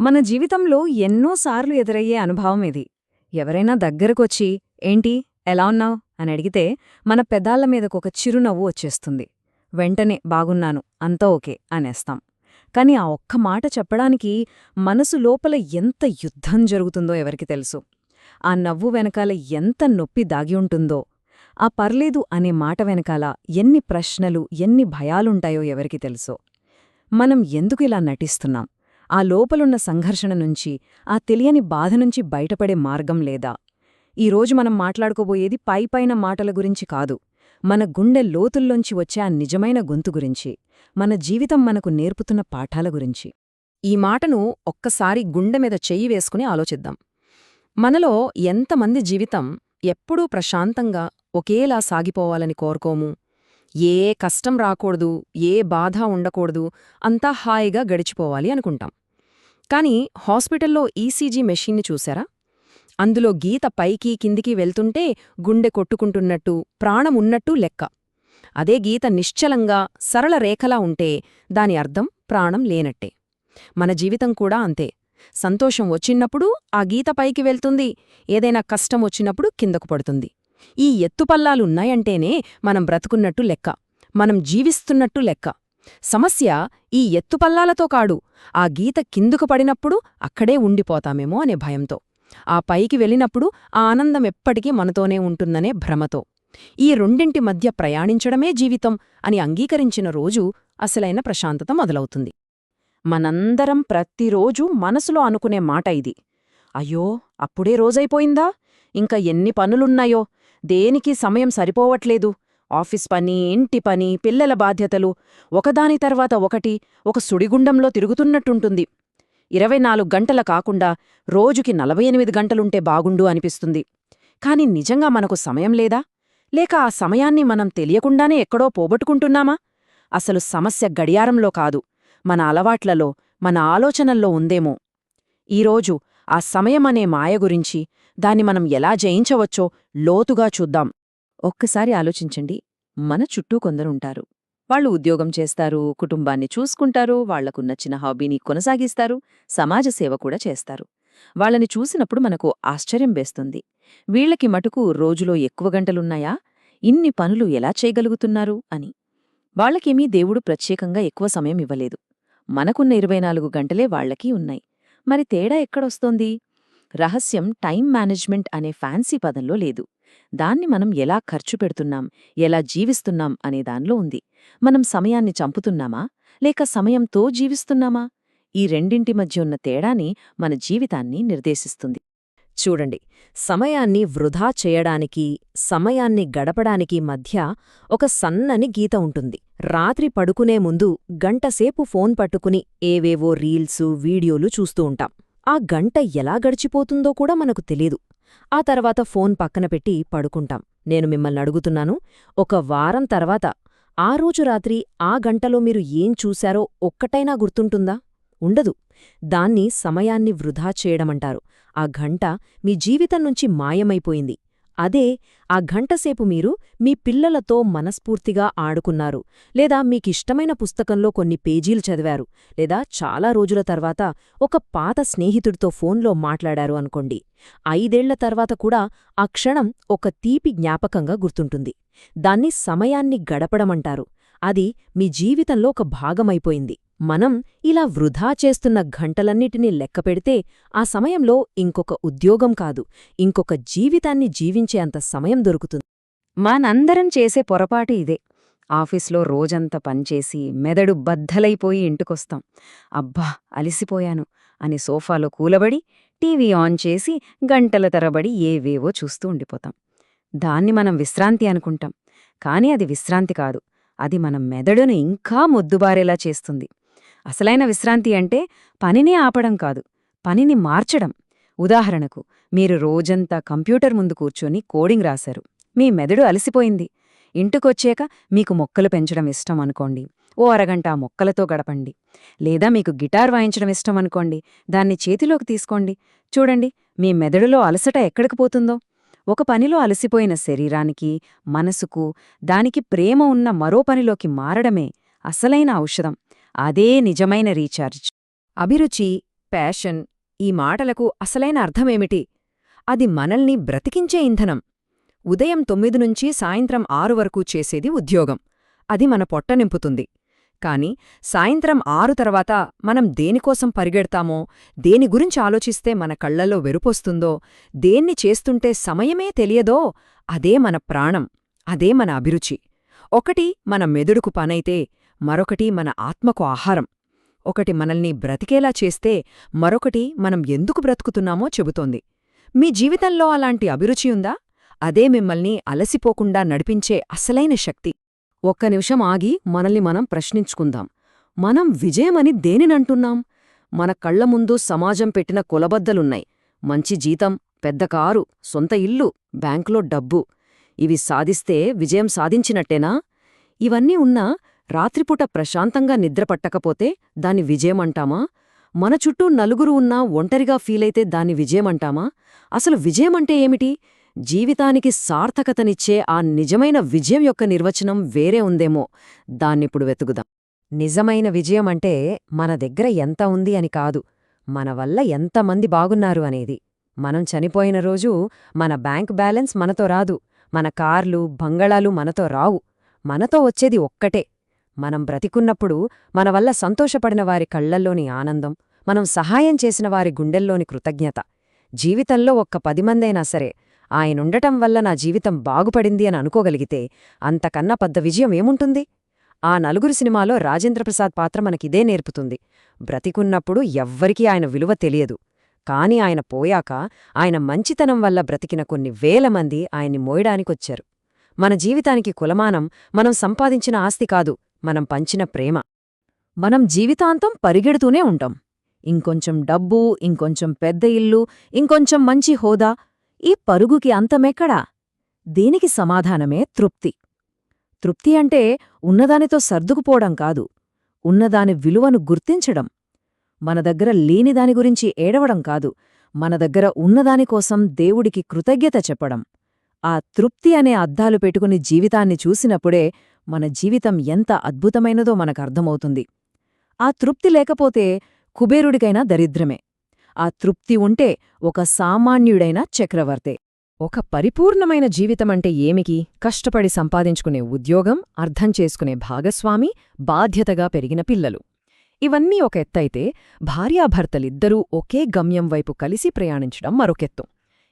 మన జీవితంలో ఎన్నోసార్లు ఎదురయ్యే అనుభవం ఇది. ఎవరైనా దగ్గరకొచ్చి ఏంటి ఎలా ఉన్నావు? అని అడిగితే మన పెదాల మీదకొక చిరునవ్వు వచ్చేస్తుంది. వెంటనే బాగున్నాను అంతా ఓకే అనేస్తాం. కాని ఆ ఒక్క మాట చెప్పడానికి మనసు లోపల ఎంత యుద్ధం జరుగుతుందో ఎవరికి తెలుసు. ఆ నవ్వు వెనకాల ఎంత నొప్పి దాగి ఉంటుందో ఆ పర్లేదు అనే మాట వెనకాల ఎన్ని ప్రశ్నలు ఎన్ని భయాలుంటాయో ఎవరికి తెలుసో. మనం ఎందుకు ఇలా నటిస్తున్నాం? ఆ లోపలున్న సంఘర్షణ నుంచి ఆ తెలియని బాధ నుంచి బయటపడే మార్గం లేదా? ఈరోజు మనం మాట్లాడుకోబోయేది పైపైన మాటల గురించి కాదు. మన గుండె లోతుల్లోంచి వచ్చే ఆ నిజమైన గొంతు గురించి మన జీవితం మనకు నేర్పుతున్న పాఠాల గురించి. ఈ మాటను ఒక్కసారి గుండె మీద చెయ్యి వేసుకుని ఆలోచిద్దాం. మనలో ఎంతమంది జీవితం ఎప్పుడూ ప్రశాంతంగా ఒకేలా సాగిపోవాలని కోరుకోము? ఏ కష్టం రాకూడదు ఏ బాధ ఉండకూడదు అంతా హాయిగా గడిచిపోవాలి అనుకుంటాం. కాని హాస్పిటల్లో ఈసీజీ మెషిన్ని చూశారా అందులో గీత పైకి కిందికి వెళ్తుంటే గుండె కొట్టుకుంటున్నట్టు ప్రాణమున్నట్టు లెక్క. అదే గీత నిశ్చలంగా సరళ రేఖలా ఉంటే దాని అర్థం ప్రాణం లేనట్టే. మన జీవితం కూడా అంతే. సంతోషం వచ్చినప్పుడు ఆ గీత పైకి వెళ్తుంది ఏదైనా కష్టం వచ్చినప్పుడు కిందకు పడుతుంది. ఈ ఎత్తుపల్లాలున్నాయంటేనే మనం బ్రతుకున్నట్టు లెక్క మనం జీవిస్తున్నట్టు లెక్క. సమస్య ఈ ఎత్తుపల్లాలతో కాడు. ఆ గీత కిందుకు పడినప్పుడు అక్కడే ఉండిపోతామేమో అనే భయంతో. ఆ పైకి వెళ్ళినప్పుడు ఆ ఆనందం ఎప్పటికీ మనతోనే ఉంటుందనే భ్రమతో. ఈ రెండింటి మధ్య ప్రయాణించడమే జీవితం అని అంగీకరించిన రోజు అసలైన ప్రశాంతత మొదలవుతుంది. మనందరం ప్రతిరోజూ మనసులో అనుకునే మాట ఇది. అయ్యో అప్పుడే రోజైపోయిందా? ఇంకా ఎన్ని పనులున్నాయో? దేనికి సమయం సరిపోవట్లేదు? ఆఫీస్ పని ఇంటి పని పిల్లల బాధ్యతలు ఒకదాని తర్వాత ఒకటి ఒక సుడిగుండంలో తిరుగుతున్నట్టుంటుంది. ఇరవై నాలుగు గంటల కాకుండా రోజుకి నలభై ఎనిమిది గంటలుంటే బాగుండు అనిపిస్తుంది. కాని నిజంగా మనకు సమయం లేదా? లేక ఆ సమయాన్ని మనం తెలియకుండానే ఎక్కడో పోగొట్టుకుంటున్నామా? అసలు సమస్య గడియారంలో కాదు. మన అలవాట్లలో మన ఆలోచనల్లో ఉందేమో. ఈరోజు ఆ సమయమనే మాయ గురించి దాన్ని మనం ఎలా జయించవచ్చో లోతుగా చూద్దాం. ఒక్కసారి ఆలోచించండి. మన చుట్టూ కొందరుంటారు. వాళ్ళు ఉద్యోగం చేస్తారు కుటుంబాన్ని చూసుకుంటారు వాళ్ళకు నచ్చిన హాబీని కొనసాగిస్తారు సమాజ సేవ కూడా చేస్తారు. వాళ్ళని చూసినప్పుడు మనకు ఆశ్చర్యం వేస్తుంది. వీళ్ళకి మటుకు రోజులో ఎక్కువ గంటలున్నాయా? ఇన్ని పనులు ఎలా చేయగలుగుతున్నారు? అని. వాళ్ళకేమీ దేవుడు ప్రత్యేకంగా ఎక్కువ సమయం ఇవ్వలేదు. మనకున్న ఇరవై నాలుగు గంటలే వాళ్ళకి ఉన్నాయి. మరి తేడా ఎక్కడొస్తోంది రహస్యం టైం మేనేజ్మెంట్ అనే ఫ్యాన్సీ పదంలో లేదు. దాన్ని మనం ఎలా ఖర్చు పెడుతున్నాం ఎలా జీవిస్తున్నాం అనే దానిలో ఉంది. మనం సమయాన్ని చంపుతున్నామా లేక సమయంతో జీవిస్తున్నామా? ఈ రెండింటి మధ్య ఉన్న తేడాని మన జీవితాన్ని నిర్దేశిస్తుంది. చూడండి సమయాన్ని వృధా చేయడానికి సమయాన్ని గడపడానికి మధ్య ఒక సన్నని గీత ఉంటుంది. రాత్రి పడుకునే ముందు గంటసేపు ఫోన్ పట్టుకుని ఏవేవో రీల్సు వీడియోలు చూస్తూ ఉంటాం. ఆ గంట ఎలా గడిచిపోతుందో కూడా మనకు తెలీదు. ఆ తర్వాత ఫోన్ పక్కన పెట్టి పడుకుంటాం. నేను మిమ్మల్ని అడుగుతున్నాను ఒక వారం తర్వాత ఆ రోజు రాత్రి ఆ గంటలో మీరు ఏం చూశారో ఒక్కటైనా గుర్తుంటుందా? ఉండదు. దాన్ని సమయాన్ని వృధా చేయడమంటారు. ఆ గంట మీ జీవితం నుంచి మాయమైపోయింది. అదే ఆ గంటసేపు మీరు మీ పిల్లలతో మనస్ఫూర్తిగా ఆడుకున్నారు. లేదా మీకిష్టమైన పుస్తకంలో కొన్ని పేజీలు చదివారు. లేదా చాలా రోజుల తర్వాత ఒక పాత స్నేహితుడితో ఫోన్లో మాట్లాడారు అనుకోండి. ఐదేళ్ళ తర్వాత కూడా ఆ క్షణం ఒక తీపి జ్ఞాపకంగా గుర్తుంటుంది. దాన్ని సమయాన్ని గడపడమంటారు. అది మీ జీవితంలో ఒక భాగమైపోయింది. మనం ఇలా వృధా చేస్తున్న ఘంటలన్నిటినీ లెక్కపెడితే ఆ సమయంలో ఇంకొక ఉద్యోగం కాదు ఇంకొక జీవితాన్ని జీవించే అంత సమయం దొరుకుతుంది. మనందరం చేసే పొరపాటు ఇదే. ఆఫీస్లో రోజంతా పనిచేసి మెదడు బద్దలైపోయి ఇంటికొస్తాం. అబ్బా అలిసిపోయాను అని సోఫాలో కూలబడి టీవీ ఆన్ చేసి గంటల తరబడి ఏవేవో చూస్తూ ఉండిపోతాం. దాన్ని మనం విశ్రాంతి అనుకుంటాం. కాని అది విశ్రాంతి కాదు. అది మన మెదడును ఇంకా మొద్దుబారేలా చేస్తుంది. అసలైన విశ్రాంతి అంటే పనిని ఆపడం కాదు పనిని మార్చడం. ఉదాహరణకు మీరు రోజంతా కంప్యూటర్ ముందు కూర్చొని కోడింగ్ రాశారు. మీ మెదడు అలసిపోయింది. ఇంటికొచ్చాక మీకు మొక్కలు పెంచడం ఇష్టం అనుకోండి. ఓ అరగంట మొక్కలతో గడపండి. లేదా మీకు గిటార్ వాయించడం ఇష్టం అనుకోండి. దాన్ని చేతిలోకి తీసుకోండి. చూడండి మీ మెదడులో అలసట ఎక్కడికి పోతుందో? ఒక పనిలో అలసిపోయిన శరీరానికి మనసుకు దానికి ప్రేమ ఉన్న మరో పనిలోకి మారడమే అసలైన ఔషధం. అదే నిజమైన రీఛార్జ్. అభిరుచి ప్యాషన్ ఈ మాటలకు అసలైన అర్థమేమిటి? అది మనల్ని బ్రతికించే ఇంధనం. ఉదయం తొమ్మిది నుంచి సాయంత్రం ఆరు వరకు చేసేది ఉద్యోగం. అది మన పొట్ట నింపుతుంది. కాని సాయంత్రం ఆరు తర్వాత మనం దేనికోసం పరిగెడతామో దేని గురించి ఆలోచిస్తే మన కళ్ళలో వెరుపొస్తుందో దేన్ని చేస్తుంటే సమయమే తెలియదో అదే మన ప్రాణం అదే మన అభిరుచి. ఒకటి మన మెదుడుకు పనైతే మరొకటి మన ఆత్మకు ఆహారం. ఒకటి మనల్ని బ్రతికేలా చేస్తే మరొకటి మనం ఎందుకు బ్రతుకుతున్నామో చెబుతోంది. మీ జీవితంలో అలాంటి అభిరుచి ఉందా? అదే మిమ్మల్ని అలసిపోకుండా నడిపించే అసలైన శక్తి. ఒక్క నిమిషం ఆగి మనల్ని మనం ప్రశ్నించుకుందాం. మనం విజయమని దేనినంటున్నాం? మన కళ్ళ ముందు సమాజం పెట్టిన కులబద్దలున్నాయి. మంచి జీతం పెద్ద కారు సొంత ఇల్లు బ్యాంకులో డబ్బు. ఇవి సాధిస్తే విజయం సాధించినట్టేనా? ఇవన్నీ ఉన్నా రాత్రిపూట ప్రశాంతంగా నిద్రపట్టకపోతే దాన్ని విజయమంటామా? మన చుట్టూ నలుగురు ఉన్నా ఒంటరిగా ఫీలైతే దాన్ని విజయమంటామా? అసలు విజయమంటే ఏమిటి? జీవితానికి సార్థకతనిచ్చే ఆ నిజమైన విజయం యొక్క నిర్వచనం వేరే ఉందేమో. దాన్నిప్పుడు వెతుకుదాం. నిజమైన విజయం అంటే మన దగ్గర ఎంత ఉంది అని కాదు మన వల్ల ఎంతమంది బాగున్నారు అనేది. మనం చనిపోయిన రోజు మన బ్యాంక్ బ్యాలెన్స్ మనతో రాదు మన కార్లు బంగళాలు మనతో రావు. మనతో వచ్చేది ఒక్కటే. మనం బ్రతికున్నప్పుడు మన వల్ల సంతోషపడిన వారి కళ్ళల్లోని ఆనందం మనం సహాయం చేసిన వారి గుండెల్లోని కృతజ్ఞత. జీవితంలో ఒక్క పది మందైనా సరే ఆయనుండటం వల్ల నా జీవితం బాగుపడింది అని అనుకోగలిగితే అంతకన్నా పెద్ద విజయం ఏముంటుంది? ఆ నలుగురు సినిమాలో రాజేంద్రప్రసాద్ పాత్ర మనకిదే నేర్పుతుంది. బ్రతికున్నప్పుడు ఎవ్వరికీ ఆయన విలువ తెలియదు. కాని ఆయన పోయాక ఆయన మంచితనం వల్ల బ్రతికిన కొన్ని వేల మంది ఆయన్ని మోయడానికొచ్చారు. మన జీవితానికి కులమానం మనం సంపాదించిన ఆస్తి కాదు మనం పంచిన ప్రేమ. మనం జీవితాంతం పరిగెడుతూనే ఉంటాం. ఇంకొంచెం డబ్బు ఇంకొంచెం పెద్ద ఇల్లు ఇంకొంచెం మంచి హోదా ఈ పరుగుకి అంతమెక్కడా? దీనికి సమాధానమే తృప్తి. తృప్తి అంటే ఉన్నదానితో సర్దుకుపోవడం కాదు ఉన్నదాని విలువను గుర్తించడం. మన దగ్గర లేనిదాని గురించి ఏడవడం కాదు మన దగ్గర ఉన్నదానికోసం దేవుడికి కృతజ్ఞత చెప్పడం. ఆ తృప్తి అనే అద్దాలు పెట్టుకుని జీవితాన్ని చూసినప్పుడే మన జీవితం ఎంత అద్భుతమైనదో మనకర్థమవుతుంది ఆ తృప్తి లేకపోతే కుబేరుడికైనా దరిద్రమే. ఆ తృప్తి ఉంటే ఒక సామాన్యుడైన చక్రవర్తే. ఒక పరిపూర్ణమైన జీవితమంటే ఏమికి? కష్టపడి సంపాదించుకునే ఉద్యోగం అర్థం చేసుకునే భాగస్వామి బాధ్యతగా పెరిగిన పిల్లలు. ఇవన్నీ ఒక ఎత్తైతే భార్యాభర్తలిద్దరూ ఒకే గమ్యం వైపు కలిసి ప్రయాణించడం మరొకెత్తు.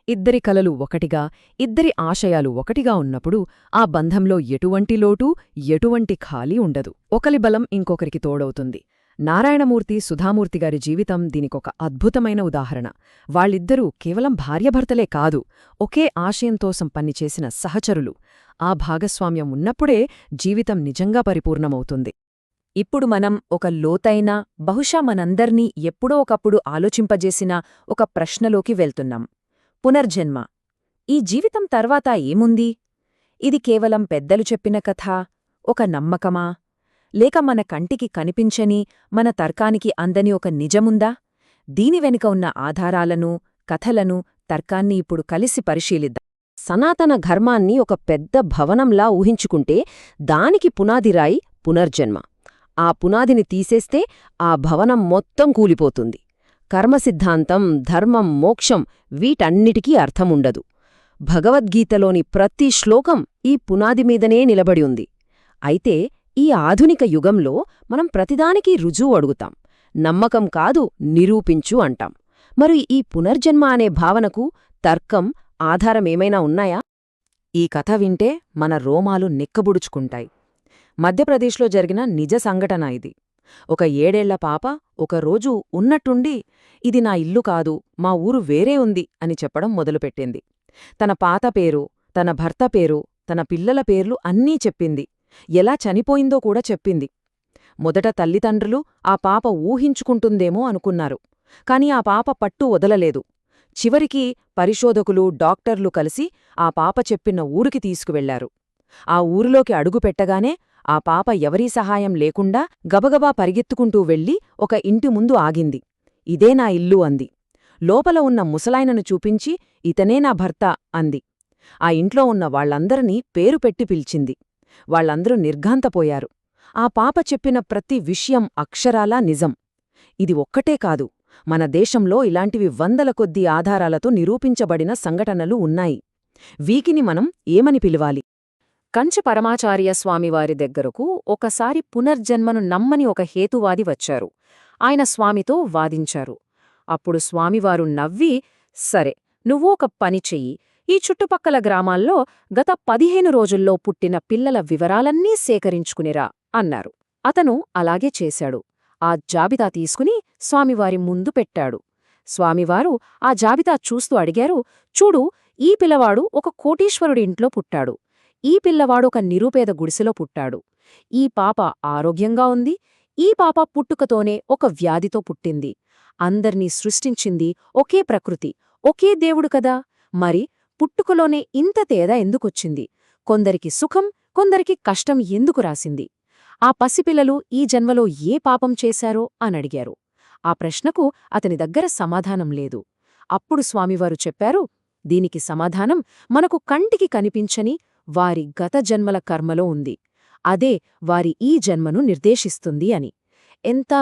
ఇద్దరి కలలు ఒకటిగా ఇద్దరి ఆశయాలు ఒకటిగా ఉన్నప్పుడు ఆ బంధంలో ఎటువంటి లోటు ఎటువంటి ఖాళీ ఉండదు. ఒకలి బలం ఇంకొకరికి తోడవుతుంది. నారాయణమూర్తి సుధామూర్తి గారి జీవితం దీనికొక అద్భుతమైన ఉదాహరణ. వాళ్ళిద్దరూ కేవలం భార్యభర్తలే కాదు ఒకే ఆశయంతో పనిచేసిన సహచరులు. ఆ భాగస్వామ్యం ఉన్నప్పుడే జీవితం నిజంగా పరిపూర్ణమవుతుంది. ఇప్పుడు మనం ఒక లోతైన బహుశా మనందర్నీ ఎప్పుడో ఒకప్పుడు ఆలోచింపజేసిన ఒక ప్రశ్నలోకి వెళ్తున్నాం. పునర్జన్మ. ఈ జీవితం తర్వాత ఏముంది? ఇది కేవలం పెద్దలు చెప్పిన కథ ఒక నమ్మకమా? లేక మన కంటికి కనిపించని మన తర్కానికి అందని ఒక నిజముందా? దీని వెనుక ఉన్న ఆధారాలను కథలను తర్కాన్ని ఇప్పుడు కలిసి పరిశీలిద్దాం. సనాతన ఘర్మాన్ని ఒక పెద్ద భవనంలా ఊహించుకుంటే దానికి పునాదిరాయి పునర్జన్మ. ఆ పునాదిని తీసేస్తే ఆ భవనం మొత్తం కూలిపోతుంది. కర్మసిద్ధాంతం ధర్మం మోక్షం వీటన్నిటికీ అర్థముండదు. భగవద్గీతలోని ప్రతి శ్లోకం ఈ పునాది మీదనే నిలబడి ఉంది. అయితే ఈ ఆధునిక యుగంలో మనం ప్రతిదానికి రుజువు అడుగుతాం. నమ్మకం కాదు నిరూపించు అంటాం. మరి ఈ పునర్జన్మ అనే భావనకు తర్కం ఆధారమేమైనా ఉన్నాయా? ఈ కథ వింటే మన రోమాలు నిక్కబుడుచుకుంటాయి. మధ్యప్రదేశ్లో జరిగిన నిజ సంఘటన ఇది. ఒక ఏడేళ్ళ పాప ఒకరోజు ఉన్నట్టుండి ఇది నా ఇల్లు కాదు మా ఊరు వేరే ఉంది అని చెప్పడం మొదలుపెట్టింది. తన పాత పేరు తన భర్త పేరు తన పిల్లల పేర్లు అన్నీ చెప్పింది. ఎలా చనిపోయిందో కూడా చెప్పింది. మొదట తల్లిదండ్రులు ఆ పాప ఊహించుకుంటుందేమో అనుకున్నారు కాని ఆ పాప పట్టు వదలలేదు. చివరికి పరిశోధకులు డాక్టర్లు కలిసి ఆ పాప చెప్పిన ఊరికి తీసుకువెళ్ళారు. ఆ ఊరిలోకి అడుగుపెట్టగానే ఆ పాప ఎవరీ సహాయం లేకుండా గబగబా పరిగెత్తుకుంటూ వెళ్ళి ఒక ఇంటి ముందు ఆగింది. ఇదే నా ఇల్లు అంది. లోపల ఉన్న ముసలాయనను చూపించి ఇతనే నా భర్త అంది. ఆ ఇంట్లో ఉన్న వాళ్ళందరినీ పేరు పెట్టి పిలిచింది. వాళ్ళందరూ నిర్ఘాంతపోయారు. ఆ పాప చెప్పిన ప్రతి విషయం అక్షరాలా నిజం. ఇది ఒక్కటే కాదు మన దేశంలో ఇలాంటివి వందల కొద్ది ఆధారాలతో నిరూపించబడిన సంఘటనలు ఉన్నాయి. వీకిని మనం ఏమని పిలవాలి? కంచి పరమాచార్య స్వామివారి దగ్గరకు ఒకసారి పునర్జన్మను నమ్మని ఒక హేతువాది వచ్చారు. ఆయన స్వామితో వాదించారు. అప్పుడు స్వామివారు నవ్వి సరే నువ్వు ఒక పని చెయ్యి. ఈ చుట్టుపక్కల గ్రామాల్లో గత పదిహేను రోజుల్లో పుట్టిన పిల్లల వివరాలన్నీ సేకరించుకునిరా అన్నారు. అతను అలాగే చేశాడు. ఆ జాబితా తీసుకుని స్వామివారి ముందు పెట్టాడు. స్వామివారు ఆ జాబితా చూస్తూ అడిగారు చూడు ఈ పిల్లవాడు ఒక కోటీశ్వరుడి ఇంట్లో పుట్టాడు. ఈ పిల్లవాడు ఒక నిరుపేద గుడిసెలో పుట్టాడు. ఈ పాప ఆరోగ్యంగా ఉంది. ఈ పాప పుట్టుకతోనే ఒక వ్యాధితో పుట్టింది. అందర్నీ సృష్టించింది ఒకే ప్రకృతి ఒకే దేవుడు కదా. మరి పుట్టుకలోనే ఇంత తేడా ఎందుకొచ్చింది? కొందరికి సుఖం కొందరికి కష్టం ఎందుకు రాసింది? ఆ పసిపిల్లలు ఈ జన్మలో ఏ పాపం చేశారో అనడిగారు ఆ ప్రశ్నకు అతని దగ్గర సమాధానం లేదు. అప్పుడు స్వామివారు చెప్పారు దీనికి సమాధానం మనకు కంటికి కనిపించని వారి గత జన్మల కర్మలో ఉంది. అదే వారి ఈ జన్మను నిర్దేశిస్తుంది అని. ఎంత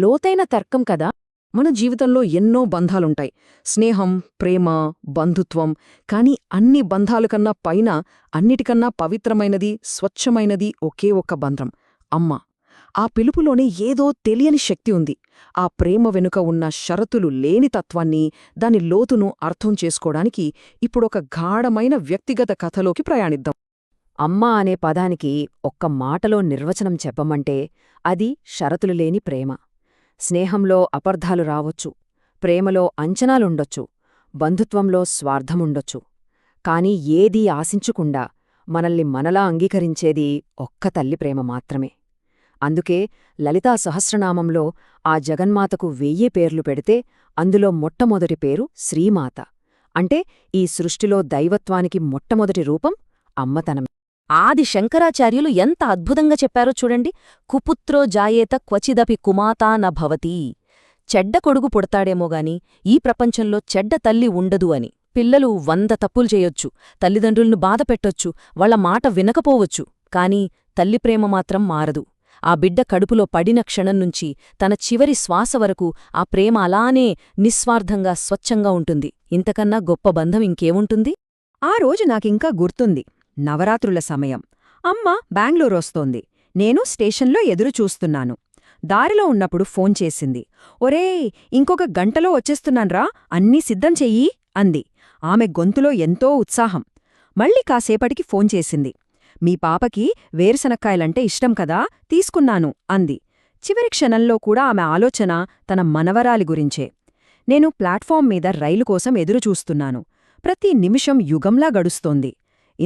లోతైన తర్కం కదా! మన జీవితంలో ఎన్నో బంధాలుంటాయి. స్నేహం ప్రేమ బంధుత్వం. కాని అన్ని బంధాల కన్నా పైన అన్నిటికన్నా పవిత్రమైనది స్వచ్ఛమైనది ఒకే ఒక్క బంధం అమ్మ. ఆ పిలుపులోనే ఏదో తెలియని శక్తి ఉంది. ఆ ప్రేమ వెనుక ఉన్న షరతులు లేని తత్వాన్ని దాని లోతును అర్థం చేసుకోవడానికి ఇప్పుడొక గాఢమైన వ్యక్తిగత కథలోకి ప్రయాణిద్దాం. అమ్మ అనే పదానికి ఒక్క మాటలో నిర్వచనం చెప్పమంటే అది షరతులు లేని ప్రేమ. స్నేహంలో అపర్ధాలు రావచ్చు ప్రేమలో అంచనాలుండొచ్చు బంధుత్వంలో స్వార్థముండొచ్చు. కాని ఏదీ ఆశించుకుండా మనల్ని మనలా అంగీకరించేది ఒక్క తల్లి ప్రేమ మాత్రమే. అందుకే లలితా సహస్రనామంలో ఆ జగన్మాతకు వెయ్యి పేర్లు పెడితే అందులో మొట్టమొదటి పేరు శ్రీమాత. అంటే ఈ సృష్టిలో దైవత్వానికి మొట్టమొదటి రూపం అమ్మతనమే. ఆది శంకరాచార్యులు ఎంత అద్భుతంగా చెప్పారో చూడండి. కుపుత్రో జాయేత క్వచిదపి కుమాతా న భవతి. చెడ్డ కొడుకు పుడతాడేమోగాని ఈ ప్రపంచంలో చెడ్డ తల్లి ఉండదు అని. పిల్లలు వంద తప్పులు చేయొచ్చు తల్లిదండ్రులను బాధపెట్టొచ్చు వాళ్ళ మాట వినకపోవచ్చు కాని తల్లి ప్రేమ మాత్రం మారదు. ఆ బిడ్డ కడుపులో పడిన క్షణం నుంచి తన చివరి శ్వాస వరకు ఆ ప్రేమ అలానే నిస్వార్థంగా స్వచ్ఛంగా ఉంటుంది. ఇంతకన్నా గొప్ప బంధం ఇంకేముంటుంది? ఆ రోజు నాకింకా గుర్తుంది. నవరాత్రుల సమయం. అమ్మ బెంగళూరొస్తోంది నేను స్టేషన్లో ఎదురు చూస్తున్నాను. దారిలో ఉన్నప్పుడు ఫోన్ చేసింది. ఒరేయ్ ఇంకొక గంటలో వచ్చేస్తున్నాన్రా. అన్నీ సిద్ధం చెయ్యి అంది. ఆమె గొంతులో ఎంతో ఉత్సాహం. మళ్ళీ కాసేపటికి ఫోన్ చేసింది. మీ పాపకి వేరుశనక్కాయలంటే ఇష్టం కదా తీసుకున్నాను అంది. చివరి క్షణంలో కూడా ఆమె ఆలోచన తన మనవరాలి గురించే. నేను ప్లాట్ఫామ్ మీద రైలు కోసం ఎదురుచూస్తున్నాను ప్రతి నిమిషం యుగంలా గడుస్తోంది.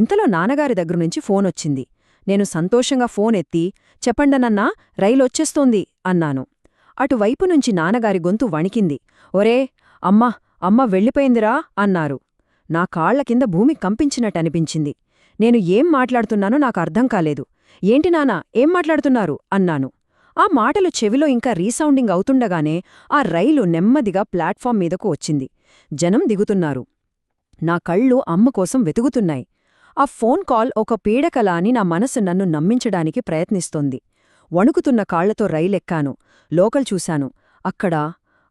ఇంతలో నాన్నగారి దగ్గరునుంచి ఫోనొచ్చింది నేను సంతోషంగా ఫోన్ ఎత్తి చెప్పండనన్నా రైలొచ్చేస్తోంది అన్నాను. అటువైపు నుంచి నాన్నగారి గొంతు వణికింది. ఒరే అమ్మా అమ్మ వెళ్ళిపోయిందిరా అన్నారు. నా కాళ్ళ కింద భూమి కంపించినట్టనిపించింది నేను ఏం మాట్లాడుతున్నానో నాకు అర్థం కాలేదు. ఏంటి నానా ఏం మాట్లాడుతున్నారు? అన్నాను. ఆ మాటలు చెవిలో ఇంకా రీసౌండింగ్ అవుతుండగానే ఆ రైలు నెమ్మదిగా ప్లాట్ఫామ్ మీదకు వచ్చింది. జనం దిగుతున్నారు. నా కళ్ళు అమ్మ కోసం వెతుకుతున్నాయి. ఆ ఫోన్ కాల్ ఒక పీడకల అని నా మనసు నన్ను నమ్మించడానికి ప్రయత్నిస్తోంది. వణుకుతున్న కాళ్ళతో రైలెక్కాను. లోకల్ చూశాను. అక్కడ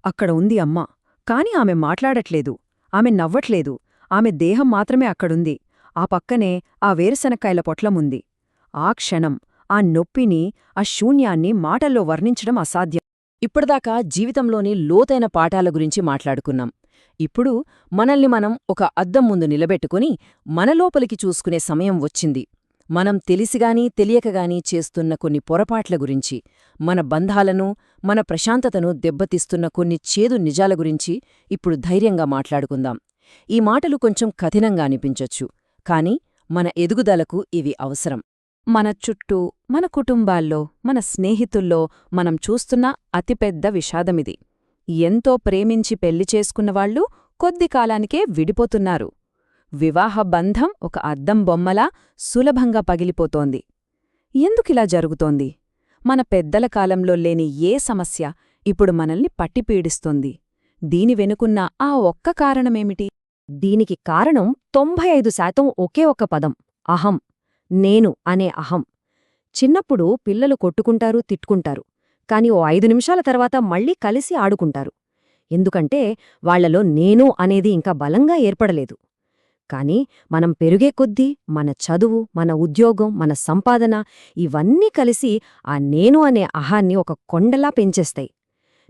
అక్కడ ఉంది అమ్మ. కాని ఆమె మాట్లాడట్లేదు. ఆమె నవ్వట్లేదు. ఆమె దేహం మాత్రమే అక్కడుంది. ఆ పక్కనే ఆ వేరుశనక్కాయల పొట్లముంది ఆ క్షణం ఆ నొప్పిని ఆ శూన్యాన్ని మాటల్లో వర్ణించడం అసాధ్యం. ఇప్పటిదాకా జీవితంలోని లోతైన పాఠాల గురించి మాట్లాడుకున్నాం. ఇప్పుడు మనల్ని మనం ఒక అద్దం ముందు నిలబెట్టుకుని మనలోపలికి చూసుకునే సమయం వచ్చింది. మనం తెలిసిగాని తెలియకగాని చేస్తున్న కొన్ని పొరపాట్ల గురించి మన బంధాలను మన ప్రశాంతతను దెబ్బతీస్తున్న కొన్ని చేదు నిజాల గురించి ఇప్పుడు ధైర్యంగా మాట్లాడుకుందాం. ఈ మాటలు కొంచెం కఠినంగా అనిపించొచ్చు కాని మన ఎదుగుదలకు ఇవి అవసరం. మన చుట్టూ మన కుటుంబాల్లో మన స్నేహితుల్లో మనం చూస్తున్న అతిపెద్ద విషాదమిది. ఎంతో ప్రేమించి పెళ్ళి చేసుకున్నవాళ్ళు కొద్ది కాలానికే విడిపోతున్నారు. వివాహ బంధం ఒక అద్దం బొమ్మలా సులభంగా పగిలిపోతోంది. ఎందుకిలా జరుగుతోంది? మన పెద్దల కాలంలో లేని ఏ సమస్య ఇప్పుడు మనల్ని పట్టిపీడిస్తోంది దీని వెనుకున్న ఆ ఒక్క కారణమేమిటి? దీనికి కారణం తొంభై ఐదు శాతం ఒకే ఒక్క పదం అహం. నేను అనే అహం. చిన్నప్పుడు పిల్లలు కొట్టుకుంటారు తిట్టుకుంటారు. కాని ఓ ఐదు నిమిషాల తర్వాత మళ్ళీ కలిసి ఆడుకుంటారు. ఎందుకంటే వాళ్ళలో నేను అనేది ఇంకా బలంగా ఏర్పడలేదు. కాని మనం పెరిగే కొద్దీ మన చదువు మన ఉద్యోగం మన సంపాదన ఇవన్నీ కలిసి ఆ నేను అనే అహాన్ని ఒక కొండలా పెంచేస్తాయి.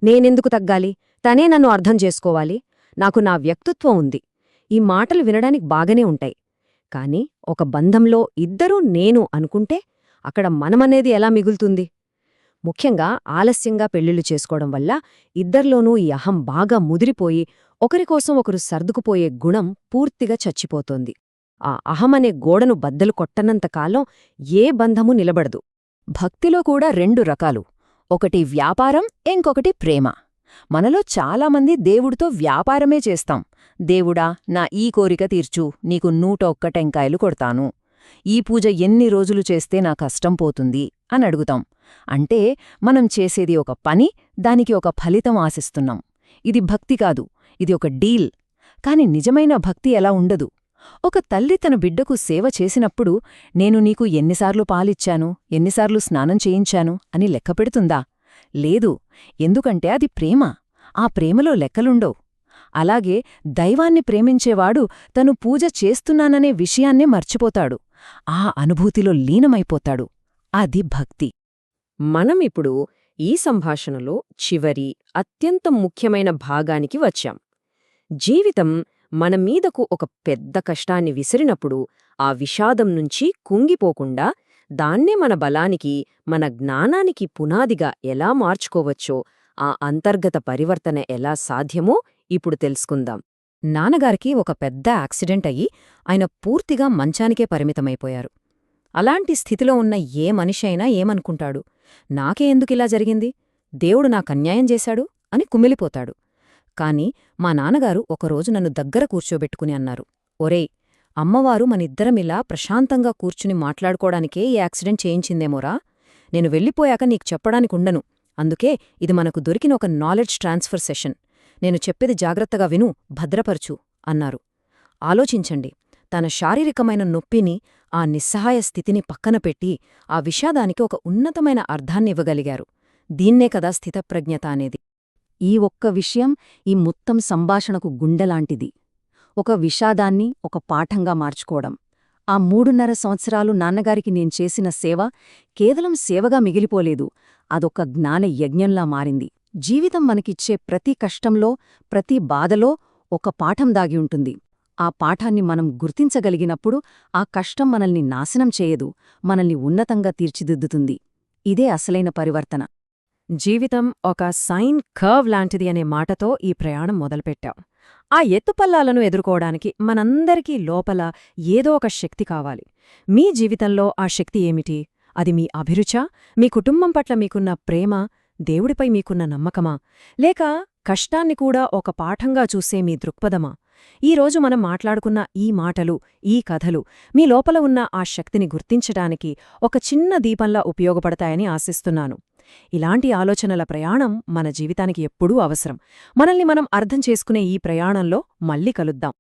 నేనెందుకు తగ్గాలి? తనే నన్ను అర్థం చేసుకోవాలి. నాకు నా వ్యక్తిత్వం ఉంది. ఈ మాటలు వినడానికి బాగానే ఉంటాయి. కాని ఒక బంధంలో ఇద్దరూ నేను అనుకుంటే అక్కడ మనమనేది ఎలా మిగులుతుంది? ముఖ్యంగా ఆలస్యంగా పెళ్ళిళ్ళు చేసుకోవడం వల్ల ఇద్దర్లోనూ ఈ అహం బాగా ముదిరిపోయి ఒకరికోసం ఒకరు సర్దుకుపోయే గుణం పూర్తిగా చచ్చిపోతోంది. ఆ అహమనే గోడను బద్దలు కొట్టనంతకాలం ఏ బంధమూ నిలబడదు. భక్తిలో కూడా రెండు రకాలు. ఒకటి వ్యాపారం ఇంకొకటి ప్రేమ. మనలో చాలామంది దేవుడితో వ్యాపారమే చేస్తాం. దేవుడా నా ఈ కోరిక తీర్చు నీకు నూట ఒక్క టెంకాయలు కొడతాను. ఈ పూజ ఎన్ని రోజులు చేస్తే నా కష్టం పోతుంది అని అడుగుతాం. అంటే మనం చేసేది ఒక పని దానికి ఒక ఫలితం ఆశిస్తున్నాం. ఇది భక్తి కాదు ఇది ఒక డీల్. కాని నిజమైన భక్తి ఎలా ఉండదు? ఒక తల్లి తన బిడ్డకు సేవ చేసినప్పుడు నేను నీకు ఎన్నిసార్లు పాలిచ్చాను ఎన్నిసార్లు స్నానం చేయించాను అని లెక్కపెడుతుందా లేదు ఎందుకంటే అది ప్రేమ. ఆ ప్రేమలో లెక్కలుండవు. అలాగే దైవాన్ని ప్రేమించేవాడు తను పూజ చేస్తున్నాననే విషయాన్నే మర్చిపోతాడు. ఆ అనుభూతిలో లీనమైపోతాడు. అది భక్తి. మనం ఇప్పుడు ఈ సంభాషణలో చివరి అత్యంత ముఖ్యమైన భాగానికి వచ్చాం. జీవితం మన మీదకు ఒక పెద్ద కష్టాన్ని విసిరినప్పుడు ఆ విషాదం నుంచి కుంగిపోకుండా దాన్నే మన బలానికి మన జ్ఞానానికి పునాదిగా ఎలా మార్చుకోవచ్చో ఆ అంతర్గత పరివర్తన ఎలా సాధ్యమో ఇప్పుడు తెలుసుకుందాం. నాన్నగారికి ఒక పెద్ద యాక్సిడెంట్ అయ్యి ఆయన పూర్తిగా మంచానికే పరిమితమైపోయారు. అలాంటి స్థితిలో ఉన్న ఏ మనిషి అయినా ఏమనుకుంటాడు? నాకే ఎందుకిలా జరిగింది? దేవుడు నాకన్యాయం చేశాడు? అని కుమిలిపోతాడు. కాని మా నాన్నగారు ఒకరోజు నన్ను దగ్గర కూర్చోబెట్టుకుని అన్నారు. ఒరేయ్ అమ్మవారు మనిద్దరమిలా ప్రశాంతంగా కూర్చుని మాట్లాడుకోవడానికే ఈ యాక్సిడెంట్ చేయించిందేమోరా? నేను వెళ్ళిపోయాక నీకు చెప్పడానికుండను. అందుకే ఇది మనకు దొరికిన ఒక నాలెడ్జ్ ట్రాన్స్ఫర్ సెషన్. నేను చెప్పేది జాగ్రత్తగా విను భద్రపరచు అన్నారు. ఆలోచించండి తన శారీరకమైన నొప్పిని ఆ నిస్సహాయ స్థితిని పక్కన పెట్టి ఆ విషాదానికి ఒక ఉన్నతమైన అర్థాన్నివ్వగలిగారు దీన్నే కదా స్థితప్రజ్ఞత అనేది. ఈ ఒక్క విషయం ఈ మొత్తం సంభాషణకు గుండెలాంటిది. ఒక విషాదాన్ని ఒక పాఠంగా మార్చుకోవడం. ఆ మూడున్నర సంవత్సరాలు నాన్నగారికి నేను చేసిన సేవ కేవలం సేవగా మిగిలిపోలేదు అదొక జ్ఞాన యజ్ఞంలా మారింది. జీవితం మనకిచ్చే ప్రతి కష్టంలో ప్రతి బాధలో ఒక పాఠం దాగి ఉంటుంది. ఆ పాఠాన్ని మనం గుర్తించగలిగినప్పుడు ఆ కష్టం మనల్ని నాశనం చేయదు మనల్ని ఉన్నతంగా తీర్చిదిద్దుతుంది. ఇదే అసలైన పరివర్తన. జీవితం ఒక సైన్ కర్వ్ లాంటిది అనే మాటతో ఈ ప్రయాణం మొదలుపెట్టాం. ఆ ఎత్తుపల్లాలను ఎదుర్కోవడానికి మనందరికీ లోపల ఏదో ఒక శక్తి కావాలి. మీ జీవితంలో ఆ శక్తి ఏమిటి? అది మీ అభిరుచా? మీ కుటుంబం పట్ల మీకున్న ప్రేమ? దేవుడిపై మీకున్న నమ్మకమా? లేక కష్టాన్ని కూడా ఒక పాఠంగా చూసే మీ దృక్పథమా? ఈరోజు మనం మాట్లాడుకున్న ఈ మాటలు ఈ కథలు మీ లోపల ఉన్న ఆ శక్తిని గుర్తించడానికి ఒక చిన్న దీపంలా ఉపయోగపడతాయని ఆశిస్తున్నాను. ఇలాంటి ఆలోచనల ప్రయాణం మన జీవితానికి ఎప్పుడూ అవసరం. మనల్ని మనం అర్థం చేసుకునే ఈ ప్రయాణంలో మళ్ళీ కలుద్దాం.